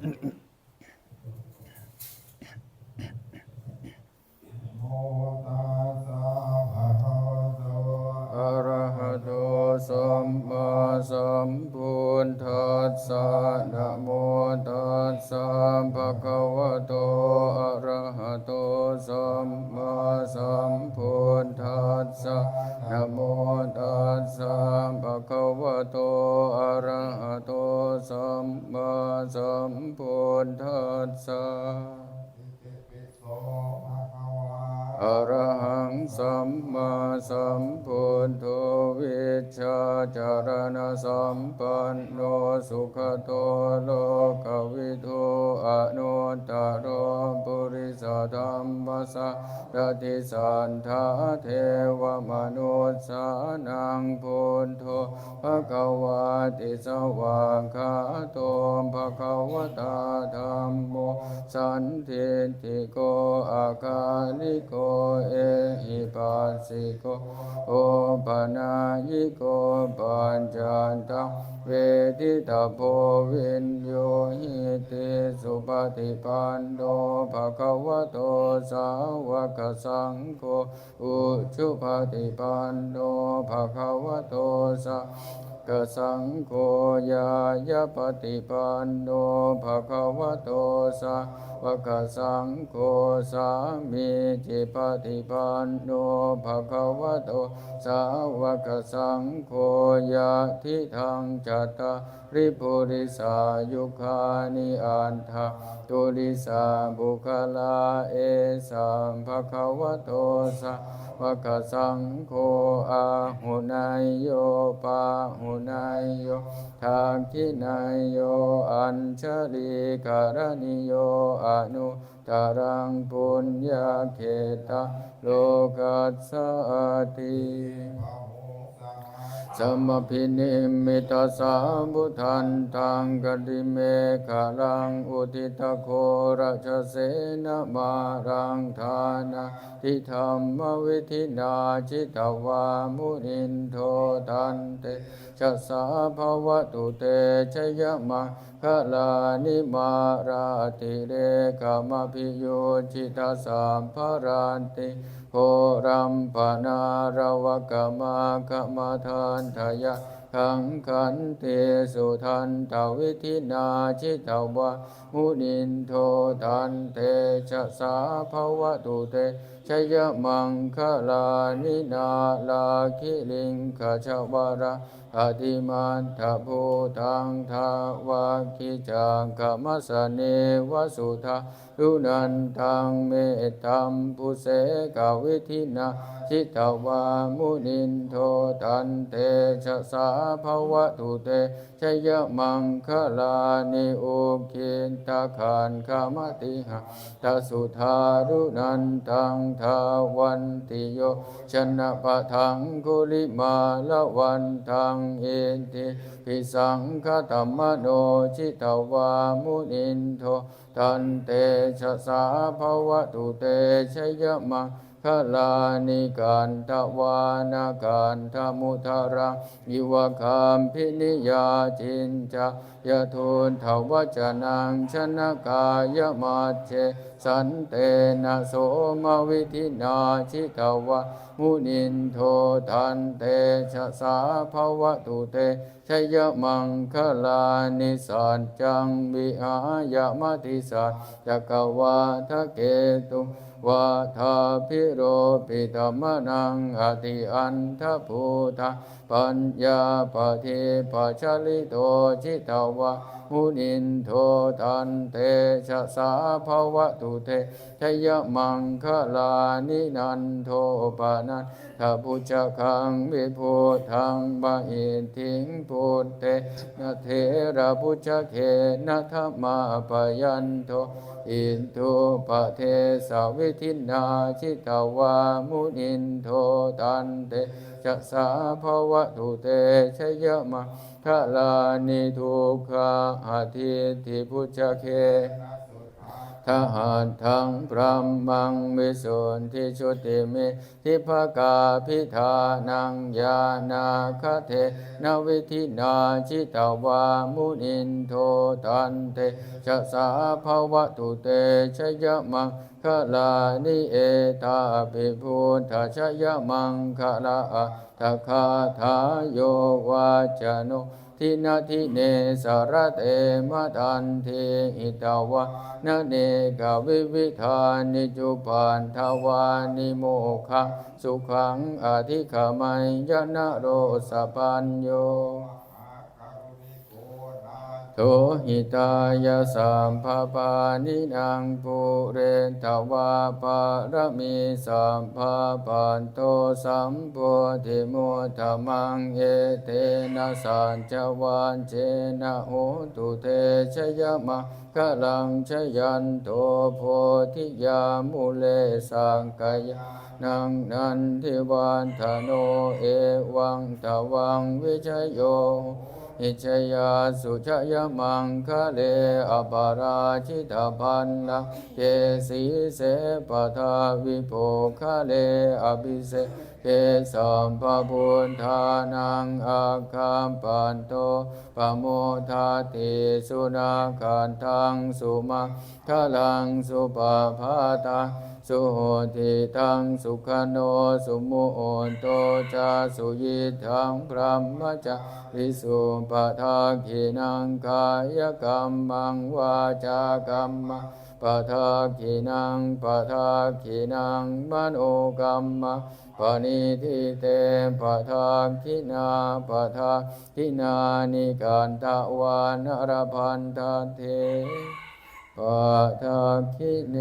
โมตัสสะภะคะวะโตอะระหะโตสัมมาสัมพุทธัสสะนะโมตัสสะภะคะวะโต อะระหะโต สัมมาสัมพุทธัสสะนะโมตัสสะภะคะวะโต อะระหะโต สมมาสมพุทธัสสะอิติปิโสภะคะวะอะระหัง สัมมาสัมพุทโธวิชชาจารณสัมปันโนสุขโตโลกวิทูอนุตตรปุริสธรรมสะรติสันทาเทวมนุสสานังพุทโธภะคะวาติสวากขาโตภะคะวตาธัมโมสันทิติโกอาคาลิโกเอหิปัสสิโกโอปนายิโกปัญจตังเวทิตาโพวินโยหิติสุปฏิปันโนภะคะวะโตสาวกสังโฆอุชุปฏิปันโนภะคะวะโตสา กสังโฆยายปฏิปันโนภะคะวะโตสาวกสังโฆสามีจิปฏิปันโนภะคะวะโตสาวกสังโฆยะทิทังจัตตาริปุริสายุคานิอันทะตุลิสาบุคลาเอสัมภะคะวะโตสาวกสังโฆอาหุนายโยปาหุนายโยทาคินายโยอัญชลีการณิโยอนุตารังปุญญาเขตะโลกัสสติ สมมพินิมิตาสาบุทันทังกติเมฆาลังอุทิตโคราชเสนมารังธานาทิธรรมวิธินาจิตวามุนินโททันเตชะสาภวตุเตชยมะ คลานิมาราติเรกามพิโยจิตาสัมภารันติโหรัมปนารวกมาคมาทานทายะขังขันเตสุทันตวิธินาชิตาวะมุนินโททันเตชะสาภวตุเตชยมังคลานินาลาคิลิงขจวราอธิมันทภูตังทาวาคิจังขมัสเนวสุทารุนันทังเมตตัมปุเสกวิธินาชิตวามุนินโทตันเตชะสาภวะตุเตชยมังคลานิอุคินตาขานขามติหะตาสุธารุนันตังทาวันติโยชนะปะทังกุลิมาละวันทังเอนติพิสังคตมโนชิตวามุนินโทตันเตชะสาภวะตุเตชยมัง คลานิกันทวานากันทมุทารังยิวคามพินิยาจินจายะทุนทวจนังชนะกายมาเจ สันเตนะโสมวิธินาชิตวะมุนินโททันเตชะสาภวะตุเตชยมังคลานิสัจจังวิหายมติสัจจักวาทะเกตุวาทาพิโรปิธรรมนังอติอันทภูตาปัญญาปเทปัชลิโตจิตวะ มุนินโทตันเตชะสาภวะตุเตชยมังคลานินันโทปานันถ้าพุจคังวิพุทังบาหิทิงพุทเตนะเทระพุจเคนะธรรมาปยันโทอินทุปเทสาวิทินาชิตาวามุนินโทตันเต จะสาภวะทุเตชยมะทะลานิทุกขาอาทิทิพุชเคทธทหัตถังพระมังวิสุทธิชุติเมทิภกาพิธานังยานาคเทนวิธินาชิตาวามุนินโทตันเตชะสาภวะตุเตชยมังคลานิเอตาภิพุทธชยมังคลาทคาทายโยวาจโนทินาทิเนสารเตมะทันเทหิตาวะนเนกวิวิธานิจุปานทวานิโมคะสุขังอธิขมัยยนะโรสปัญโย ทหิตายาสัมภปานินางปุเรนทวาปารมีสัมภาปันโตสัมโพธิมุตตมังเอเตนะสัจจวันเจนะโหตุเตชยมะกะลังชยันโตโพธิยามุเลสังกายานังนันทิวันทโนเอวังตวังวิชโย อิจยาสุชยมังคะเลอปาราชิตาพันละเกสีเสปทาวิโภคะเลอภิเสเกสัมภพุทธานังอาคัมปันโตปโมทาติสุนาคันทังสุมาคลังสุปภาตาสุโหติทังสุขโนสุโมโอนโตจาสุยิทังพระมจาริสุปทาขินังกายกรรมังวาจากรรมังปทาขินังปทาขินังมโนกรรมปณิทิเตปทาขินาปทาขินานิกันตะวานรพันธเทปทาขิเน